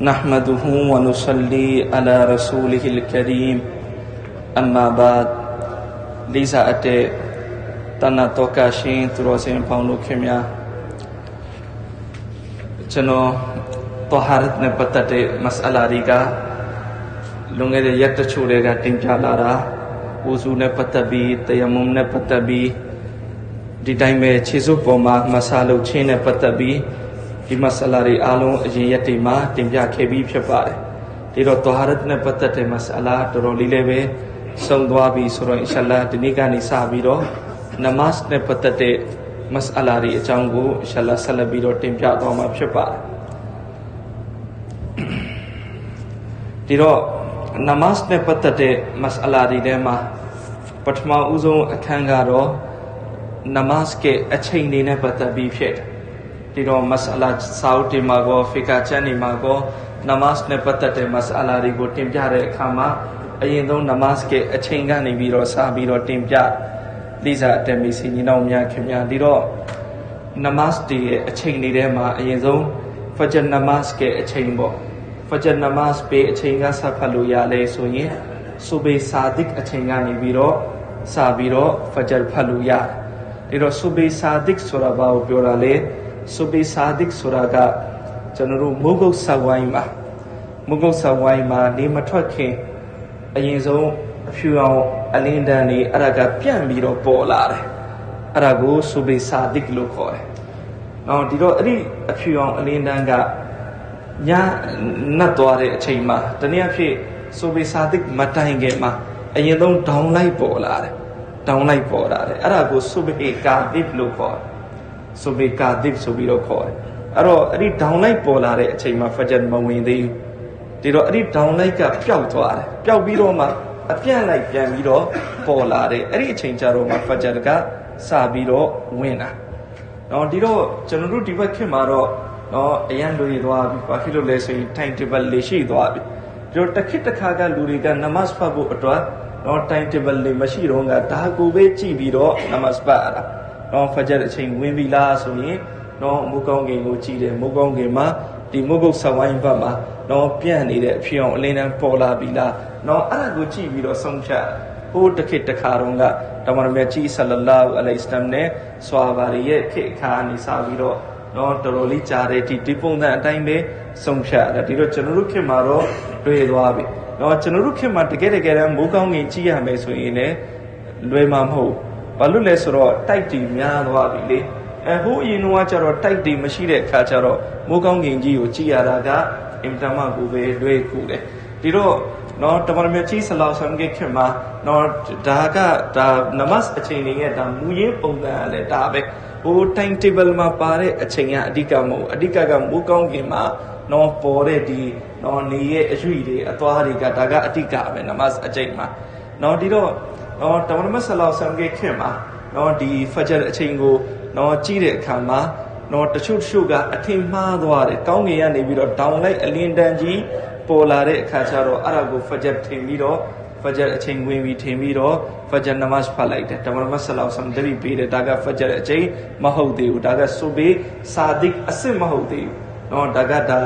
نحمده ونصلي على رسوله الكريم أما بعد လိစာအတဲ့တဏ္ဍတောကရှင်သူတော်စင်ပေါင်းတို့ခင်များကျွန်တော်တဟာရတ်နဲ့ပတ်သက်တဲ့မစအလာတွေကလွန်ခဲ့တဲ့ရက်တချို့တွေကတင်ပြလာတာဝူစုနဲ့ပတ်သက်ပြီးတယမုံနဲ့ပတ်သက်ပြီးဒီတိုင်းပဲခြေစွပ်ပေါ်မှာမဆာလုပ်ခြင်းနဲ့ပတ်သက်ပြီး ဒီမဆလာတွေအားလုံးအရင်ရက်တွေမှာတင်ပြခဲ့ပြီးဖြစ်ပါတယ်ဒီတော့တဟာရတ်နဲ့ပတ်သက်တဲ့မဆအလာတော်တော်လေးလည်းပဲဆုံးသွားပြီဆိုတော့အင်ရှာအလ္လာဟ်ဒီနေ့ကနေစပြီးတော့နမတ်နဲ့ပတ်သက်တဲ့မစအလာတွေအကြောင်းကိုအင်ရှာအလ္လာဟ်ဆက်လက်ပြီးတော့တင်ပြသွားမှာဖြစ်ပါတယ်ဒီတော့နမတ်နဲ့ပတ်သက်တဲ့မစအလာတွေထဲမှာပထမဦးဆုံးအခန်းကတော့နမတ်ရဲ့အချိန်တွေနဲ့ပတ်သက်ပြီးဖြစ်တယ် ဒီတော့မစအလာစာအုပ်တွေမှာကောဖီကာချန်တွေမှာကောနမတ်နဲ့ပတ်သက်တဲ့မစအလာတွေကိုတင်ပြတဲ့အခါမှာအရင်ဆုံးနမတ်ရဲ့အချိန်ကနေပြီးတော့စပြီးတော့တင်ပြလိစာအတမီစီညီနောင်များခင်ဗျာဒီတော့နမတ်တွေရဲ့အချိန်တွေထဲမှာအရင်ဆုံးဖဂျ်နမတ်ရဲ့အချိန်ပေါ့ဖဂျ်နမတ်ပေအချိန်ကစဖတ်လို့ရလဲဆိုရင်ဆူဘေဆာဒစ်အချိန်ကနေပြီးတော့စပြီးတော့ဖဂျ်ဖတ်လို့ရတယ်ဒီတော့ဆူဘေဆာဒစ်ဆိုတာဘာကိုပြောတာလဲ ဆူဘေဆာဒစ်ဆိုတာကကျွန်တော်တို့မုဂုတ်ဆဝိုင်းမှာမုဂုတ်ဆဝိုင်းမှာနေမထွက်ခင်အရင်ဆုံးအဖြူအောင်အလင်းတန်းနေအဲ့ဒါကပြန့်ပြီးတော့ပေါ်လာတယ်အဲ့ဒါကိုဆူဘေဆာဒစ်လို့ခေါ်တယ်။နောက်ဒီတော့အဲ့ဒီအဖြူအောင်အလင်းတန်းကညနတ်သွားတဲ့အချိန်မှာတနည်းအားဖြင့်ဆူဘေဆာဒစ်မတိုင်ခင်မှာအရင်ဆုံးဒေါင်းလိုက်ပေါ်လာတယ်။ဒေါင်းလိုက်ပေါ်လာတယ်။အဲ့ဒါကိုဆူဘေကာဒစ်လို့ခေါ်တယ်။ ဆူဘေကာဒစ်ဆိုပြီးတော့ခေါ်တယ်။အဲ့တော့အဲ့ဒီဒေါင်းလိုက်ပေါ်လာတဲ့အချိန်မှာဖဂျတ်မဝင်သေးဘူး။ဒီတော့အဲ့ဒီဒေါင်းလိုက်ကပျောက်သွားတယ်။ပျောက်ပြီးတော့မှအပြန့်လိုက်ပြန်ပြီးတော့ပေါ်လာတယ်အဲ့ဒီအချိန်ကျတော့မှဖဂျတ်ကစပြီးတော့ဝင်တာနော်ဒီတော့ကျွန်တော်တို့ဒီဘက်ခင်မှာတော့နော်အရန်လူတွေသွားပြီဘာဖြစ်လို့လဲဆိုရင် time table လေးရှိသွားပြီဒီတော့တစ်ခစ်တစ်ခါကလူတွေကနမတ်ဖတ်ဖို့အတွက်နော် time table လေးမရှိတော့ကဒါကိုပဲကြည့်ပြီးတော့နမတ်ဖတ်ရတာ နော်ဖဂျတ်အချိန်ဝင်ပြီလားဆိုရင်နော်မုကောင်းကင်ကိုကြည့်တယ်မုကောင်းကင်မှာဒီမုဂုတ်ဆဝိုင်းဘက်မှာတော့ပြန့်နေတဲ့အဖြစ်အောင်အလင်းတန်းပေါ်လာပြီလားနော်အဲ့ဒါကိုကြည့်ပြီးတော့ဆုံးဖြတ်ဟိုတစ်ခေတ်တစ်ခါတုန်းကတမန်တော်မြတ်ကြီးဆလလာဟူအလိုင်စလမ်နဲ့ဆွာဘာရီရဲ့ခေတ်အခါနေစပြီးတော့နော်တော်တော်လေးကြားတဲ့ဒီဒီပုံစံအတိုင်းပဲဆုံးဖြတ်တယ်ဒီတော့ကျွန်တော်တို့ခေတ်မှာတော့တွေ့သွားပြီနော်ကျွန်တော်တို့ခေတ်မှာတကယ်တကယ်တမ်းမိုးကောင်းငင်ကြည့်ရမယ်ဆိုရင်လည်းလွယ်မှာမဟုတ် ဘာလို့လဲဆိုတော့တိုက်တီများသွားပြီလေအဲဟိုအရင်ကကျတော့တိုက်တီမရှိတဲ့အခါကျတော့မိုးကောင်းငင်ကြီးကိုကြည့်ရတာကအင်တမကိုပဲလွယ်ကူတယ်ဒီတော့နော်တမန်တော်မြတ်ကြီးဆလောဆမ်ကခင်မှာနော်ဒါကဒါနမတ်အချိန်တွေရဲ့ဒါမူရင်းပုံစံအလဲဒါပဲဟို time table မှာပါတဲ့အချိန်ကအဓိကမဟုတ်အဓိကကမူကောင်းခင်မှာနော်ပေါ်တဲ့ဒီနော်နေရဲ့အရွှေတွေအသွားတွေကဒါကအဓိကပဲနမတ်အချိန်မှာနော်ဒီတော့ နော်တမန်တော်မြတ်ဆလောဆမ်ကခင်မှာနော်ဒီဖဂျ်အချိန်ကိုနော်ကြည့်တဲ့အခါမှာနော်တချို့တချို့ကအထင်မှားသွားတယ်ကောင်းကင်ကနေပြီးတော့ဒေါင်လိုက်အလင်းတန်းကြီးပေါ်လာတဲ့အခါကျတော့အဲ့ဒါကိုဖဂျတ်ထင်ပြီးတော့ဖဂျတ်အချိန်ဝင်ပြီးထင်ပြီးတော့ဖဂျတ်နမတ်ဖတ်လိုက်တယ်တမန်မဆလောဆမ်တရီပေးတယ်ဒါကဖဂျတ်အချိန်မဟုတ်သေးဘူးဒါကဆူဘေစာဒစ်အစစ်မဟုတ်သေးဘူးနော်ဒါကဒါ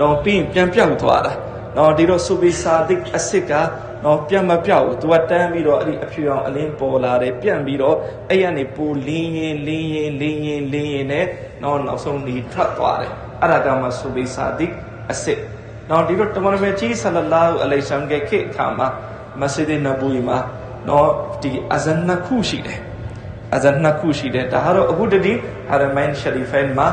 တော့ပြီးပြန်ပြောက်သွားတာနော်ဒီတော့ဆူဘေစာဒစ်အစစ်က နော်ပြန်မပြောက်ဘူးသူကတန်းပြီးတော့အဲ့ဒီအဖြူအောင်အလင်းပေါ်လာတယ်ပြန်ပြီးတော့အဲ့ရနေပူလင်းရင်လင်းရင်လင်းရင်လင်းရင်နဲ့နော်နောက်ဆုံးဒီထွက်သွားတယ်အဲ့ဒါကမှဆူဘေစာဒစ်အစစ်နော်ဒီတော့တမန်တော်ကြီးဆလလာဟူအလိုင်ဆမ်ကခေခါမှာမစဂျစ်နဘူီမှာနော်ဒီအဇန်နှစ်ခုရှိတယ်အဇန်နှစ်ခုရှိတယ်ဒါကတော့အခုတည်းဟာရမိုင်ရှရီဖိုင်မှာ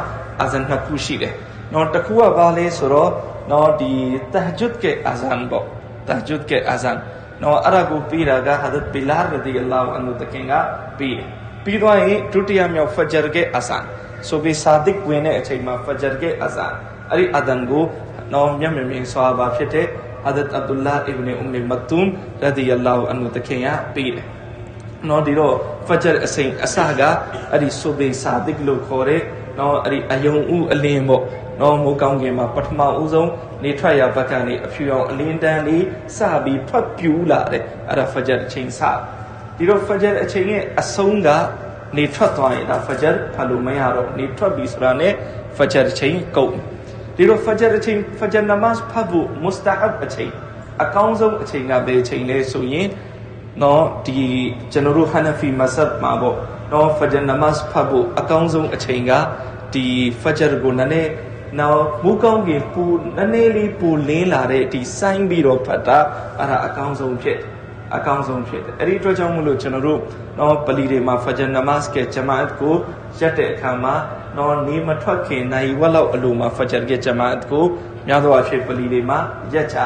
အဇန်နှစ်ခုရှိတယ်နော်တစ်ခုကဘာလဲဆိုတော့နော်ဒီတဟဂျွတ်ကအဇန်ပေါ့ တဟဂျွတ်ကအဇန်နော်အဲ့ဒါကိုပြီးတာကဟာဒတ်ဘီလာရဒီအလာဟူအန်ဟူတခင်ကပြီးပြီးသွားရင်ဒုတိယမြောက်ဖဂျ်ကအဇန်ဆိုပြီးစာဒစ်ဝင်တဲ့အချိန်မှာဖဂျ်ကအဇန်အဲ့ဒီအဒန်ကိုနော်မျက်မြင်မြင်ဆွာဘာဖြစ်တဲ့ဟာဒတ်အဗ်ဒူလာအစ်ဘ်အုမ်မမတူမ်ရဒီအလာဟူအန်ဟူတခင်ကပြီးတယ်နော်ဒီတော့ဖဂျ်အစိန်အစကအဲ့ဒီဆိုဘေစာဒစ်လို့ခေါ်တဲ့နော်အဲ့ဒီအယုံဥအလင်းပေါ့ နော်မိုးကောင်းကင်မှာပထမဦးဆုံးနေထွက်ရဘက်ကနေအဖြူအောင်အလင်းတန်းလေးစပြီးထွက်ပြူလာတယ်အဲ့ဒါဖဂျ်အချိန်စဒီတော့ဖဂျ်အချိန်ရဲ့အဆုံးကနေထွက်သွားရင်ဒါဖဂျ်ဖလို့မရတော့နေထွက်ပြီဆိုတာနဲ့ဖဂျ်အချိန်ကုန်ဒီတော့ဖဂျာအချိန်ဖဂျာနမတ်ဖတ်ဖို့မုစတာဟပ်အချိန်အကောင်းဆုံးအချိန်ကဘယ်အချိန်လဲဆိုရင်နော်ဒီကျွန်တော်တို့ဟနဖီမဆပ်မှာပေါ့နော်ဖဂျာနမတ်ဖတ်ဖို့အကောင်းဆုံးအချိန်ကဒီဖဂျာကိုနည်းနည်း နော်မူကောင်းကပူနည်းနည်းလေးပူလင်းလာတဲ့ဒီစိုင်းပြီးတော့ဖတ်တာအဲ့ဒါအကောင်းဆုံးဖြစ်တယ်အကောင်းဆုံးဖြစ်တယ်အဲ့ဒီအတွက်ကြောင့်မလို့ကျွန်တော်တို့နော်ပလီတွေမှာဖဂျာနမတ်ကဂျမာအတ်ကိုရက်တဲ့အခါမှာနော်နေမထွက်ခင်နိုင်ဝက်လောက်အလိုမှာဖဂျာကဂျမာအတ်ကိုများသောအားဖြင့်ပလီတွေမှာရက်ချ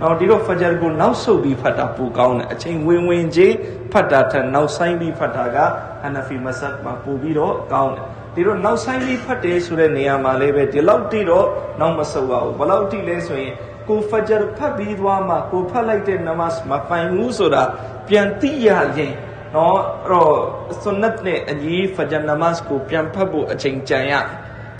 နော်ဒီတော့ဖဂျာကိုနောက်ဆုတ်ပြီးဖတ်တာပူကောင်းတယ်အချိန်ဝင်ဝင်ချင်းဖတ်တာထက်နောက်ဆိုင်ပြီးဖတ်တာကဟနဖီမဆတ်မှာပူပြီးတော့ကောင်းတယ် ဒီတော့နောက်ဆိုင်ပြီးဖတ်တယ်ဆိုတဲ့နေရာမှာလည်းပဲဒီလောက်တိတော့နောက်မဆုတ်ပါဘူးဘယ်လောက်တိလဲဆိုရင်ကိုဖဂျာဖတ်ပြီးသွားမှကိုဖတ်လိုက်တဲ့နမတ်မပိုင်ဘူးဆိုတာပြန်သိရရင်နော်အဲ့တော့ဆွန်နတ်နဲ့အညီဖဂျာနမတ်ကိုပြန်ဖတ်ဖို့အချိန်ကြံရ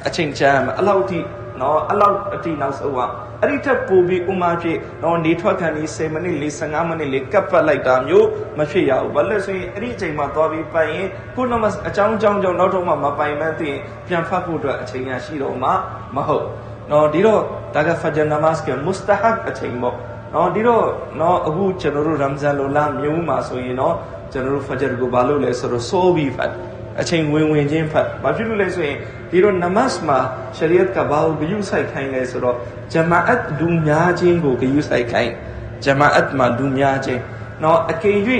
အချိန်ကြံရမယ်အဲ့လောက်တိနော်အဲ့လောက်အတိနောက်ဆုံးอ่ะ အဲ့ဒီထက်ပိုပြီးဥမာဖြစ်နော်နေထွက်ခံဒီ10မိနစ်လေး15မိနစ်လေးကပ်ပတ်လိုက်တာမျိုးမဖြစ်ရဘူးဘာလို့လဲဆိုရင်အဲ့ဒီအချိန်မှာသွားပြီးပိုင်ရင်ခုနမအကြောင်းကြောင်းကြောင့်နောက်တော့မှမပိုင်မှန်းသိရင်ပြန်ဖတ်ဖို့အတွက်အချိန်ရရှိတော့မှမဟုတ်နော်ဒီတော့ဒါကဖဂျာနမတ်ကမုစတာဟပ်အချိန်ပေါ့နော်ဒီတော့နော်အခုကျွန်တော်တို့ရမ်ဇန်လိုလာမြို့မှာဆိုရင်နော်ကျွန်တော်တို့ဖဂျာကိုဘာလို့လဲဆိုတော့ဆိုးပြီးဖတ် အချိန်ဝင်ဝင်ချင်းဖတ်ဘာဖြစ်လို့လဲဆိုရင်ဒီတော့နမတ်မှာရှရီယတ်ကဘာကိုဂယုဆိုင်ခိုင်းလဲဆိုတော့ဂျမာအတ်လူများချင်းကိုဂယုဆိုင်ခိုင်းဂျမာအတ်မှာလူများချင်းနော်အကယ်၍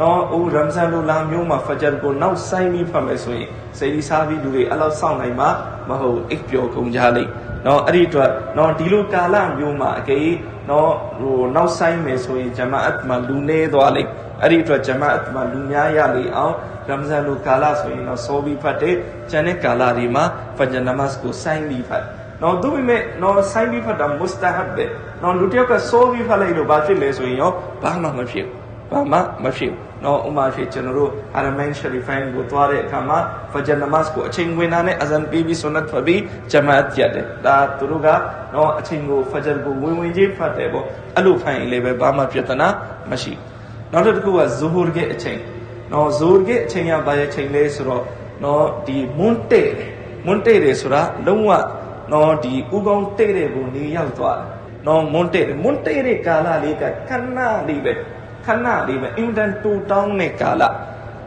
နော်အိုရမ်ဇန်လိုလာမျိုးမှာဖဂျာကိုနောက်ဆိုင်ပြီးဖတ်မယ်ဆိုရင်စေဒီစားပြီးလူတွေအဲ့လောက်စောင့်နိုင်မှာမဟုတ်အိပ်ပျော်ကုန်ကြလိမ့်နော်အဲ့ဒီအတွက်နော်ဒီလိုကာလမျိုးမှာအကယ်နော်ဟိုနောက်ဆိုင်မယ်ဆိုရင်ဂျမာအတ်မှာလူနေသွားလိမ့် အဲ့ဒီအတွက်ဂျမာအတ်မှာလူများရလေအောင်ရမ်ဇန်လိုကာလဆိုရင်တော့စောပြီးဖတ်တယ်ကျန်တဲ့ကာလတွေမှာဖဂျာနမတ်ကိုဆိုင်ပြီးဖတ်နော်သူပေမဲ့နော်ဆိုင်ပြီးဖတ်တာမုစတာဟပ်ပဲနော်လူတစ်ယောက်ကစောပြီးဖတ်လိုက်လို့ဘာဖြစ်လဲဆိုရင်ရောဘာမှမဖြစ်ဘူးဘာမှမဖြစ်ဘူးနော်ဥမာဖြစ်ကျွန်တော်တို့အာရမန်ရှရီဖိုင်ကိုသွားတဲ့အခါမှာဖဂျာနမတ်ကိုအချိန်ဝင်တာနဲ့အဇန်ပြီးပြီးဆွနတ်ဖတ်ပြီးဂျမာတ်ရတယ်ဒါသူတို့ကနော်အချိန်ကိုဖဂျာကိုဝင်ဝင်ချင်းဖတ်တယ်ပေါ့အဲ့လိုဖိုင်လည်းပဲဘာမှပြဿနာမရှိ နောက်တစ်ခုကဇူဟူရ်ရဲ့အချိန်နော်ဇူဟူရ်ရဲ့အချိန်ကဘာရဲ့အချိန်လဲဆိုတော့နော်ဒီမွန်းတဲ့မွန်းတဲ့တယ်ဆိုတာလုံးဝနော်ဒီဥကောင်းတဲ့တဲ့ကိုနေရောက်သွားတယ်နော်မွန်းတဲ့မွန်းတဲ့တဲ့ကာလလေးကခဏလေးပဲခဏလေးပဲအင်တန်တူတောင်းတဲ့ကာလ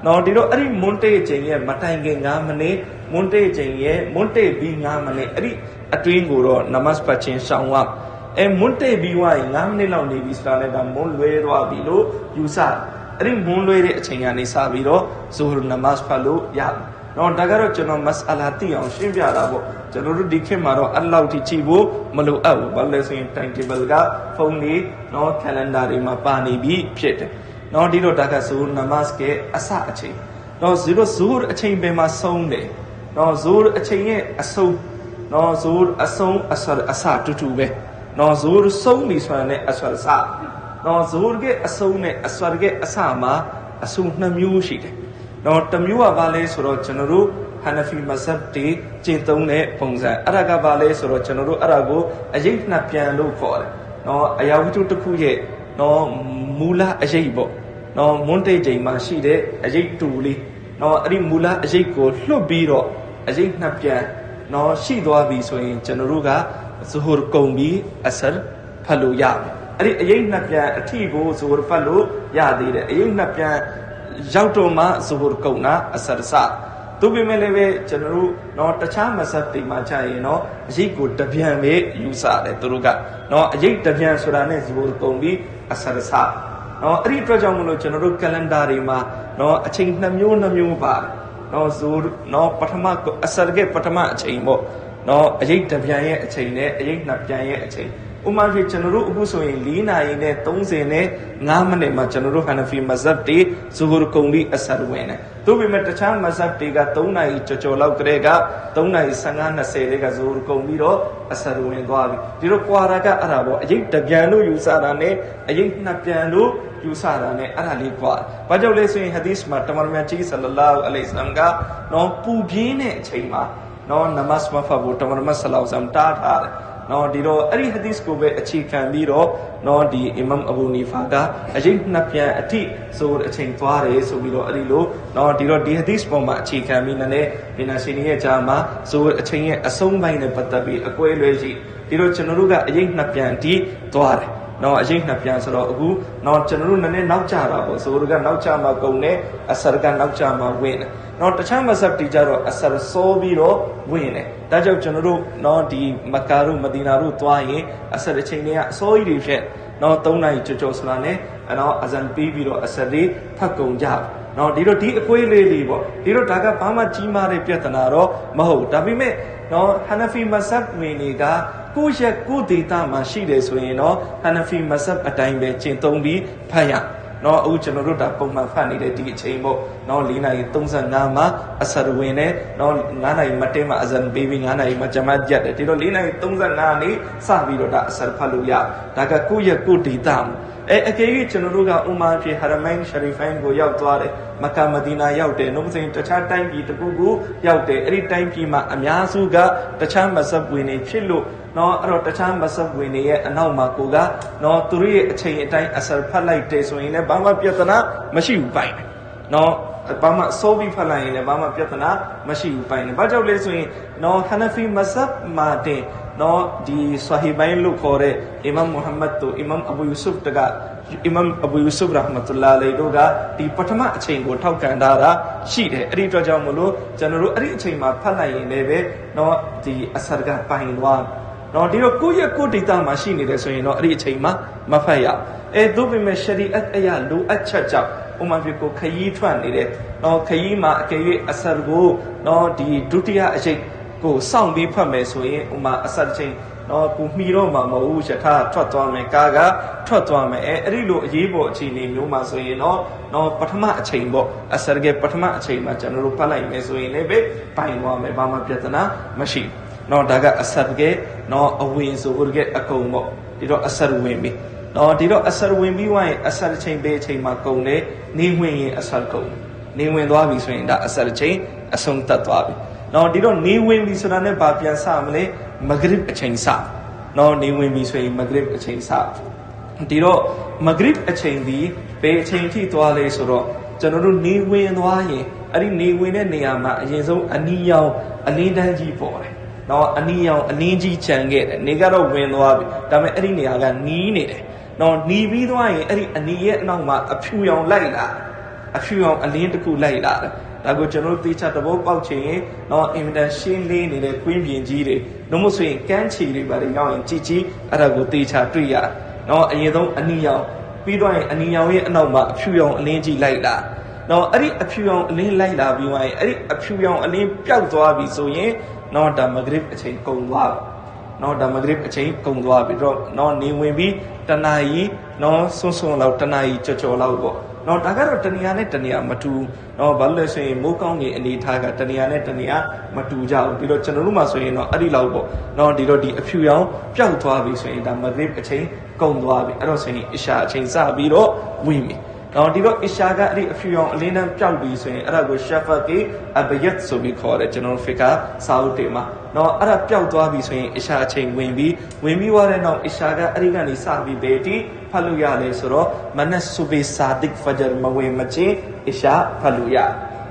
နော်ဒီတော့အဲ့ဒီမွန်းတဲ့ချိန်ရဲ့မတိုင်ခင်9မိနစ်မွန်းတဲ့ချိန်ရဲ့မွန်းတဲ့ပြီး9မိနစ်အဲ့ဒီအတွင်းကိုတော့နမတ်ပတ်ချင်းရှောင်းရ အဲမွန်းတဲ့ပြီးွားရင်9မိနစ်လောက်နေပြီဆိုတာနဲ့ဒါမွန်းလွဲသွားပြီလို့ယူဆတယ်အဲ့ဒီမွန်းလွဲတဲ့အချိန်ကနေစပြီးတော့ဇူဟ်နမတ်ဖတ်လို့ရတယ်နော်ဒါကတော့ကျွန်တော်မစအလာတိအောင်ရှင်းပြတာပေါ့ကျွန်တော်တို့ဒီခေတ်မှာတော့အဲ့လောက်ထိကြည့်ဖို့မလိုအပ်ဘူးဘာလို့လဲဆိုရင် time table ကဖုန်းလေးနော် calendar တွေမှာပါနေပြီဖြစ်တယ်နော်ဒီတော့ဒါကဇူဟ်နမတ်ရဲ့အစအချိန်နော်ဇီရိုဇူဟ်အချိန်ပဲမှာဆုံးတယ်နော်ဇူဟ်အချိန်ရဲ့အဆုံးနော်ဇူဟ်အဆုံးအစအစတူတူပဲ နော်ဇူဟ်ဆုံးပြီဆိုတာနဲ့အစအစနော်ဇူဟ်ရဲ့အဆုံးနဲ့အစရဲ့အစမှာအဆုံးနှစ်မျိုးရှိတယ်နော်တစ်မျိုးကဘာလဲဆိုတော့ကျွန်တော်တို့ဟန်နဖီမဇပ်တေကျင့်သုံးတဲ့ပုံစံအဲ့ဒါကဘာလဲဆိုတော့ကျွန်တော်တို့အဲ့ဒါကိုအရေးနှစ်ပြန်လို့ခေါ်တယ်နော်အရာဝတ္ထုတစ်ခုရဲ့နော်မူလအရေးပေါ့နော်မွန်းတိတ်ချိန်မှာရှိတဲ့အရေးတူလေးနော်အဲ့ဒီမူလအရေးကိုလွတ်ပြီးတော့အရေးနှစ်ပြန်နော်ရှိသွားပြီဆိုရင်ကျွန်တော်တို့က ဇူဟူကုန်ပြီးအဆရ်ဖတ်လို့ရမယ်အဲ့ဒီအရေးနှစ်ပြန်အထီကိုဇူဟူဖတ်လို့ရသေးတယ်အရေးနှစ်ပြန်ရောက်တော့မှဇူဟူကုန်တာအဆရ်စသူပြင်မဲ့လည်းပဲကျွန်တော်တို့တော့တခြားမဆက်တိမ်မှာချရင်တော့အရေးကိုတပြန်ပဲယူဆတယ်သူတို့ကတော့အရေးတပြန်ဆိုတာနဲ့ဇူဟူကုန်ပြီးအဆရ်စနော်အဲ့ဒီအတွက်ကြောင့်မလို့ကျွန်တော်တို့ကလန်ဒါတွေမှာနော်အချိန်2မျိုး2မျိုးပါတယ်နော်ဇူနော်ပထမအဆရ်ကပထမအချိန်ပေါ့ နော်အရေးတစ်ပြန်ရဲ့အချိန်နဲ့အရေးနှစ်ပြန်ရဲ့အချိန်ဥမာဖြစ်ကျွန်တော်တို့အခုဆိုရင်4နာရီနဲ့30နဲ့9မိနစ်မှာကျွန်တော်တို့ဟန်နဖီမဇပ်တွေဇူဟူရ်ကုံပြီးအဆရဝင်တယ်။သို့ပေမဲ့တခြားမဇပ်တွေက3နာရီကြော်ကြော်လောက်ကလေးက3နာရီ15 20လေးကဇူဟူရ်ကုံပြီးတော့အဆရဝင်သွားပြီ။ဒီတော့ကွာရာကအဲ့ဒါပေါ့အရေးတပြန်လို့ယူဆတာနဲ့အရေးနှစ်ပြန်လို့ယူဆတာနဲ့အဲ့ဒါလေးကွာ။ဘာကြောင့်လဲဆိုရင်ဟာဒီစ်မှာတမန်တော်မြတ်ကြီးဆလလာအလိုင်စလမ်ကနော်ပူပြင်းတဲ့အချိန်မှာ နော်နမတ်မဖတ်ဖို့တမန်တော်မြတ်ဆလောဆမ်တားထားတယ်။နော်ဒီတော့အဲ့ဒီ hadith ကိုပဲအခြေခံပြီးတော့နော်ဒီ imam abu nifa ကအရေးနှစ်ပြန်အထိဆိုအချိန်သွားတယ်ဆိုပြီးတော့အဲ့ဒီလိုနော်ဒီတော့ဒီ hadith ပေါ်မှာအခြေခံပြီးနည်းနည်းဒီနာရှင်ရဲ့ကြားမှာဆိုအချိန်ရဲ့အဆုံးပိုင်းနဲ့ပတ်သက်ပြီးအကွဲလွဲရှိဒီတော့ကျွန်တော်တို့ကအရေးနှစ်ပြန်အထိသွားတယ် နော်အရေးနှစ်ပြန်ဆိုတော့အခုနော်ကျွန်တော်တို့နည်းနည်းနောက်ကျတာပေါ့ဆိုတော့ကနောက်ကျမှကုန်တယ်အစရကနောက်ကျမှဝင်တယ်နော်တခြားမဆပ်တီကြတော့အစရစိုးပြီးတော့ဝင်တယ်ဒါကြောင့်ကျွန်တော်တို့နော်ဒီမက္ကာတို့မဒီနာတို့သွားရင်အစရအချိန်တွေကအစိုးကြီးတွေဖြစ်နော်၃နိုင်ကြော်ကြော်ဆိုတာနဲ့အဲ့တော့အဇန်ပြီးပြီးတော့အစရတွေဖတ်ကုန်ကြတယ်နော်ဒီတော့ဒီအကွေးလေးတွေပေါ့ဒီတော့ဒါကဘာမှကြီးမားတဲ့ပြဿနာတော့မဟုတ်ဒါပေမဲ့နော်ဟနဖီမဆပ်ဝင်တွေက ကိုယ့်ရက်ကိုယ့်ဒေတာမှာရှိတယ်ဆိုရင်တော့ဟနဖီမဆပ်အတိုင်းပဲကျင့်သုံးပြီးဖတ်ရနော်အခုကျွန်တော်တို့ဒါပုံမှန်ဖတ်နေတဲ့ဒီအချိန်ပေါ့နော်၄နာရီ35မှာအစရဝင်နဲ့နော်9နာရီမတင်မှာအဇန်ပေးပြီး9နာရီမှာဂျမတ်ရက်တယ်ဒီတော့၄နာရီ35နေစပြီးတော့ဒါအစရဖတ်လို့ရဒါကကိုယ့်ရက်ကိုယ့်ဒေတာမှာ အဲအကယ်၍ကျွန်တော်တို့ကဥမာဖြစ်ဟာရမိုင်းရှရီဖိုင်ကိုရောက်သွားတယ်မက္ကာမဒီနာရောက်တယ်နှုတ်စဉ်တခြားတိုင်းပြည်တစ်ခုခုရောက်တယ်အဲ့ဒီတိုင်းပြည်မှာအများစုကတခြားမဆပ်ဝင်နေဖြစ်လို့နော်အဲ့တော့တခြားမဆပ်ဝင်နေရဲ့အနောက်မှာကိုကနော်သူတို့ရဲ့အချိန်အတိုင်းအစဖတ်လိုက်တယ်ဆိုရင်လည်းဘာမှပြဿနာမရှိဘူးပိုင်တယ်နော်ဘာမှစိုးပြီးဖတ်လိုက်ရင်လည်းဘာမှပြဿနာမရှိဘူးပိုင်တယ်ဘာကြောင့်လဲဆိုရင်နော်ဟနဖီမဆပ်မှာတင် နော်ဒီဆွာဟီဘိုင်းလို့ခေါ်တဲ့အီမမ်မုဟမ္မဒ်တို့အီမမ်အဘူယူဆုဖ်တကအီမမ်အဘူယူဆုဖ်ရဟမတုလာလေတို့ကဒီပထမအချိန်ကိုထောက်ခံထားတာရှိတယ်အဲ့ဒီအတွက်ကြောင့်မလို့ကျွန်တော်တို့အဲ့ဒီအချိန်မှာဖတ်လိုက်ရင်လည်းပဲနော်ဒီအဆရကပိုင်သွားနော်ဒီတော့ကိုယ့်ရဲ့ကိုယ့်ဒေတာမှာရှိနေတယ်ဆိုရင်တော့အဲ့ဒီအချိန်မှာမဖတ်ရအဲသို့ပေမဲ့ရှရီအတ်အရာလိုအပ်ချက်ကြောင့်ဥမာပြကိုခရီးထွက်နေတယ်နော်ခရီးမှာအကယ်၍အဆရကိုနော်ဒီဒုတိယအချိန် ကိုစောင့်ပြီးဖတ်မယ်ဆိုရင်ဥမာအဆရချိန်နော်ကိုမှီတော့မှာမဟုတ်ဘူးယထာထွက်သွားမယ်ကားကထွက်သွားမယ်အဲအဲ့ဒီလိုအရေးပေါ်အခြေအနေမျိုးမှာဆိုရင်တော့နော်ပထမအချိန်ပေါ့အစရကပထမအချိန်မှာကျွန်တော်တို့ဖတ်လိုက်မယ်ဆိုရင်လည်းပဲပိုင်သွားမယ်ဘာမှပြဿနာမရှိနော်ဒါကအစရကနော်အဝင်ဆိုရကအကုန်ပေါ့ဒီတော့အစရဝင်ပြီနော်ဒီတော့အစရဝင်ပြီးဝိုင်းအစရချိန်ပေးအချိန်မှာကုန်တယ်နေဝင်ရင်အစရကုန်နေဝင်သွားပြီဆိုရင်ဒါအစရချိန်အဆုံးသတ်သွားပြီ နော်ဒီတော့နေဝင်ပြီဆိုတာနဲ့ဘာပြန်စမလဲမဂရစ်အချိန်စနော်နေဝင်ပြီဆိုရင်မဂရစ်အချိန်စဒီတော့မဂရစ်အချိန်ဒီဘယ်အချိန်ထိသွားလဲဆိုတော့ကျွန်တော်တို့နေဝင်သွားရင်အဲ့ဒီနေဝင်တဲ့နေရာမှာအရင်ဆုံးအနီရောင်အလင်းတန်းကြီးပေါ်တယ်နော်အနီရောင်အလင်းကြီးခြံခဲ့တယ်နေကတော့ဝင်သွားပြီဒါပေမဲ့အဲ့ဒီနေရာကနီးနေတယ်နော်နီးပြီးသွားရင်အဲ့ဒီအနီရဲ့အနောက်မှာအဖြူရောင်လိုက်လာအဖြူရောင်အလင်းတစ်ခုလိုက်လာတယ် ဒါကိုကျွန်တော်တို့သေချာတဘောပေါက်ချင်ရင်တော့အင်မတန်ရှင်းလေးနေတဲ့ကွင်းပြင်ကြီးတွေနှုတ်မဆိုရင်ကမ်းခြေတွေပါတွေရောက်ရင်ကြည်ကြည်အဲ့ဒါကိုသေချာတွေ့ရနော်အရင်ဆုံးအနီရောင်ပြီးတော့ရင်အနီရောင်ရဲ့အနောက်မှာအဖြူရောင်အလင်းကြီးလိုက်လာနော်အဲ့ဒီအဖြူရောင်အလင်းလိုက်လာပြီးသွားရင်အဲ့ဒီအဖြူရောင်အလင်းပျောက်သွားပြီဆိုရင်နော်ဒါမဂရစ်အချိန်ကုန်သွားပြီနော်ဒါမဂရစ်အချိန်ကုန်သွားပြီတော့နော်နေဝင်ပြီးတနာရီနော်ဆွန်းဆွန်းလောက်တနာရီကြော်ကြော်လောက်ပေါ့ နော်ဒါကတော့တဏှာနဲ့တဏှာမတူနော်ဘာလို့လဲဆိုရင်မိုးကောင်းကြီးအနေထားကတဏှာနဲ့တဏှာမတူကြဘူးပြီးတော့ကျွန်တော်တို့မှဆိုရင်တော့အဲ့ဒီလောက်ပေါ့နော်ဒီတော့ဒီအဖြူရောင်ပျောက်သွားပြီဆိုရင်ဒါမဂရစ်အချိန်ကုန်သွားပြီအဲ့တော့ဆိုရင်အရှာအချိန်စပြီးတော့ဝင်ပြီ နော်ဒီတော့အရှာကအဲ့ဒီအဖြူရောင်အလင်းတန်းပျောက်ပြီဆိုရင်အဲ့ဒါကိုရှက်ဖတ်ကေအဘယတ်ဆိုပြီးခေါ်တယ်ကျွန်တော်တို့ဖီကာစာအုပ်တွေမှာနော်အဲ့ဒါပျောက်သွားပြီဆိုရင်အရှာအချိန်ဝင်ပြီးဝင်ပြီးသွားတဲ့နောက်အရှာကအဲ့ဒီကနေစပြီးဘယ်တိဖတ်လို့ရလဲဆိုတော့မနက်ဆူဘီဆာဒစ်ဖဂျ်မဝေမချင်းအရှာဖတ်လို့ရ